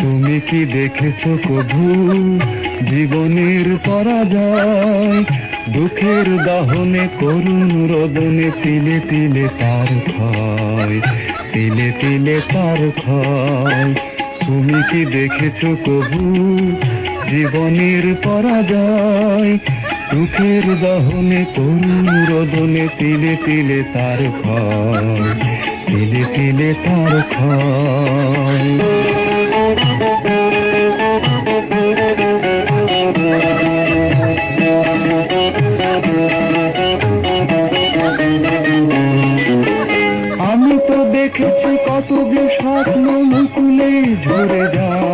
তুমি কি দেখেছ কভু জীবনের পরাজয়। দুঃখের দহনে করুণ রোদনে তিলে তিলে তার ক্ষয়, তিলে তিলে তার ক্ষয়। তুমি কি দেখেছ কভু জীবনের পরাজয় দুঃখের দহনে করুণ রোদনে তিলে তিলে তার ক্ষয়, তিলে তিলে তার ক্ষয়। আমি তো দেখেছি কত যে স্বপ্ন মুকুলে ঝরে যায়।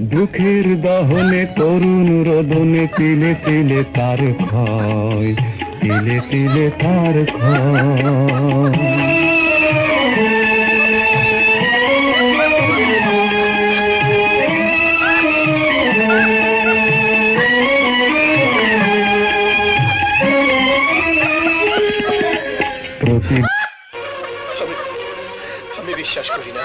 দুঃখের দহনে তরুণ রোদনে তিলে তিলে তার ক্ষয়, তিলে তিলে তার ক্ষয়। আমি বিশ্বাস করি না।